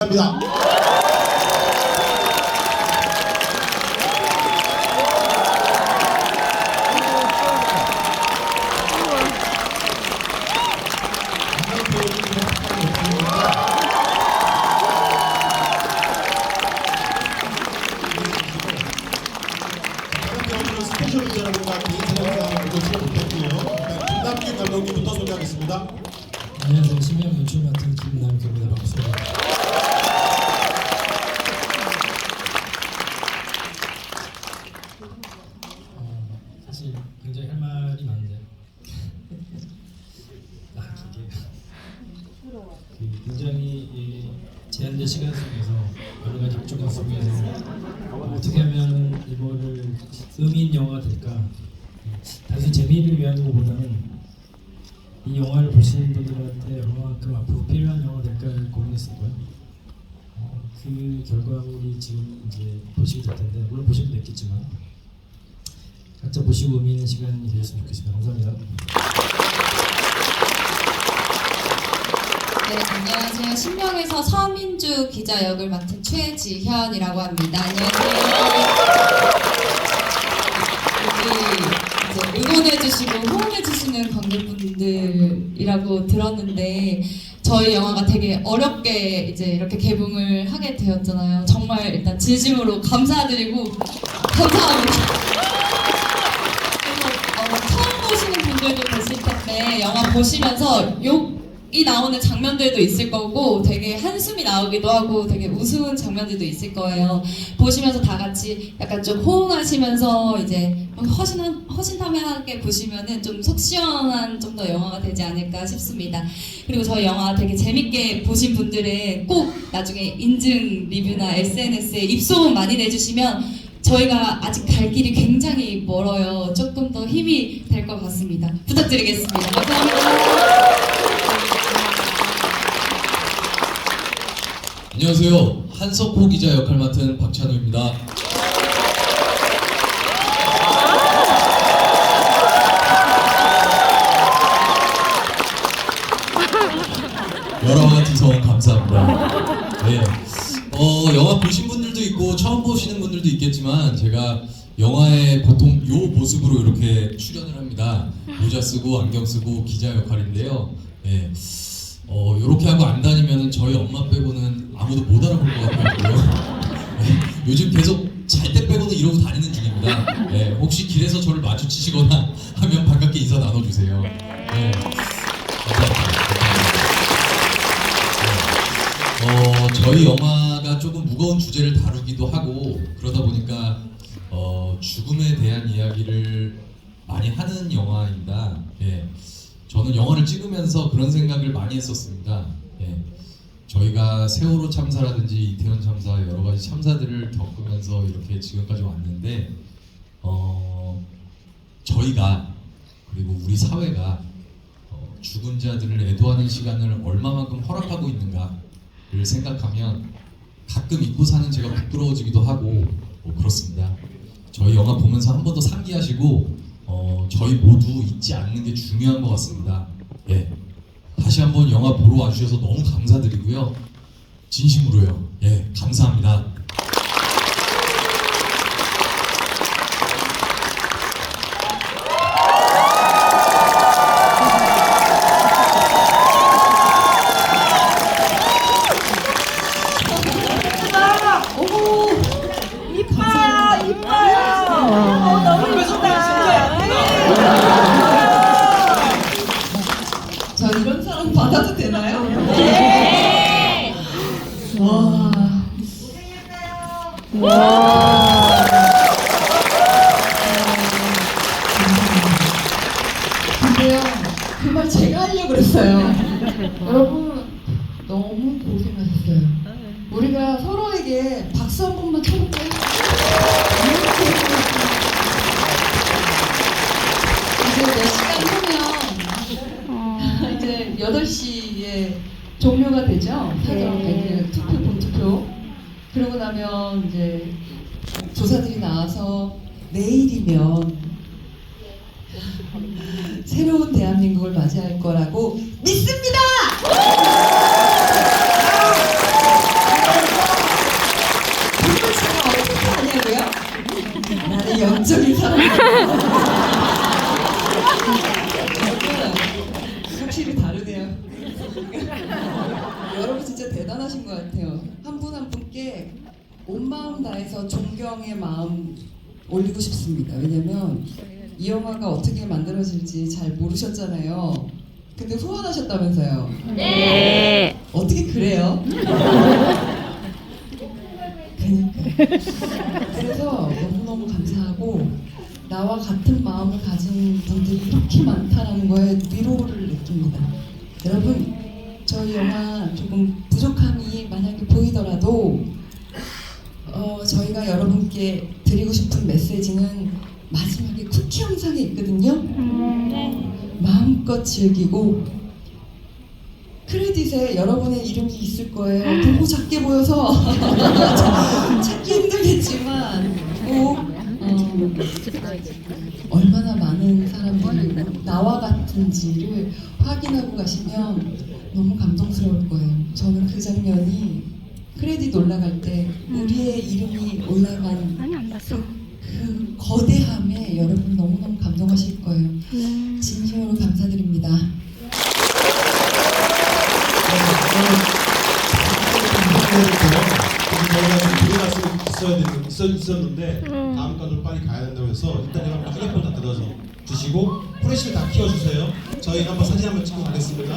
합니다. 스페셜 인사라든가 개인 사랑과 모두 출연 부탁드려요. 김남균 감독님부터 소개하겠습니다. 안녕하세요. 신명 연출 맡은 김남규입니다. 반갑습니다. 어, 사실 말이 많은데 아 이게. 그 굉장히 이 제한된 시간 속에서 여러 가지 조건 속에서 어떻게 하면 이거를 의미 있는 영화가 될까? 단순히 재미를 위한 것보다는 이 영화를 보시는 분들한테 얼마만큼 앞으로 필요한 영화 될까를 고민했었고요. 어, 그 결과물이 지금 이제 보시게 될 텐데 물론 보시면 됐겠지만 각자 보시고 의미 있는 시간이 되었으면 좋겠습니다. 감사합니다. 네, 안녕하세요. 신명에서 서민주 기자 역을 맡은 최지현이라고 합니다. 안녕하세요. 여기 이제 응원해주시고 호응해주시는 관객분들이라고 들었는데 저희 영화가 되게 어렵게 이제 이렇게 개봉을 하게 되었잖아요. 정말 일단 진심으로 감사드리고 감사합니다. 영화 보시면서 욕이 나오는 장면들도 있을 거고 되게 한숨이 나오기도 하고 되게 우스운 장면들도 있을 거예요. 보시면서 다 같이 약간 좀 호응하시면서 이제 허신한 허심탄회하게 보시면은 좀 속 시원한 좀 더 영화가 되지 않을까 싶습니다. 그리고 저희 영화 되게 재밌게 보신 분들은 꼭 나중에 인증 리뷰나 SNS에 입소문 많이 내주시면 저희가 아직 갈 길이 굉장히 멀어요. 더 힘이 될 것 같습니다. 부탁드리겠습니다. 감사합니다. 안녕하세요. 한석호 기자 역할 맡은 박찬우입니다. 여러 가지 소원 감사합니다. 네. 어, 영화 보신 분들도 있고 처음 보시는 분들도 있겠지만 제가 영화에 보통 요 모습으로 이렇게 출연을 합니다. 모자 쓰고 안경 쓰고 기자 역할인데요. 네. 어, 이렇게 하고 안 다니면 저희 엄마 빼고는 아무도 못 알아볼 것 같고요. 네, 요즘 계속 잘 때 빼고는 이러고 다니는 중입니다. 네, 혹시 길에서 저를 마주치시거나 하면 반갑게 인사 나눠주세요. 네, 감사합니다. 어, 저희 영화가 조금 무거운 주제를 다루기도 하고 그러다 보니까 많이 하는 영화입니다. 예. 저는 영화를 찍으면서 그런 생각을 많이 했었습니다. 예. 저희가 세월호 참사라든지 이태원 참사 여러 가지 참사들을 겪으면서 이렇게 지금까지 왔는데 어, 저희가 그리고 우리 사회가 어, 죽은 자들을 애도하는 시간을 얼마만큼 허락하고 있는가를 생각하면 가끔 잊고 사는 제가 부끄러워지기도 하고 뭐 그렇습니다. 저희 영화 보면서 한 번 더 상기하시고 어, 저희 모두 잊지 않는 게 중요한 것 같습니다. 예. 다시 한번 영화 보러 와주셔서 너무 감사드리고요. 진심으로요. 예, 감사합니다. 오, 이뻐요, 이뻐요. 어, 너무 예쁘다. 저 이런 사람 받아도 되나요? 네. 와. 근데요, 그 말 제가 하려고 그랬어요. 여러분, 너무 고생하셨어요. 우리가 서로에게 박수 한 번만 쳐볼까요? 종료가 되죠. 사전 네. 투표 아. 본투표. 그러고 나면 이제 조사들이 나와서 내일이면 새로운 대한민국을 맞이할 거라고 믿습니다. 정말 제가 어떻게 하냐고요? 나는 영적인 사람이에요. 대단하신 것 같아요. 한 분 한 분께 온 마음 다해서 존경의 마음 올리고 싶습니다. 왜냐면 이 영화가 어떻게 만들어질지 잘 모르셨잖아요. 근데 후원하셨다면서요. 네. 어떻게 그래요? 그니까. 그래서 너무너무 감사하고 나와 같은 마음을 가진 분들이 이렇게 많다는 거에 위로를 느낍니다. 여러분, 저희 영화 조금 부족함이 만약에 보이더라도 어, 저희가 여러분께 드리고 싶은 메시지는 마지막에 쿠키 영상에 있거든요. 마음껏 즐기고 크레딧에 여러분의 이름이 있을 거예요. 보고 작게 보여서 찾기 힘들겠지만 얼마나 많은 사람들이 나와 같은지를 확인하고 가시면 너무 감동스러울 거예요. 저는 그 장면이 크레딧 올라갈 때 우리의 이름이 올라간 그, 그 거대함에 여러분 너무너무 감동하실 거예요. 진심으로 감사드립니다. 저희가 좀 들어갈 수 있어야 있었, 있었는데 다음 건 좀 빨리 가야 된다고 해서 일단 한번 휴대폰 다 들어서 주시고 프레시를 다 키워주세요. 저희 한번 사진 한번 찍고 가겠습니다.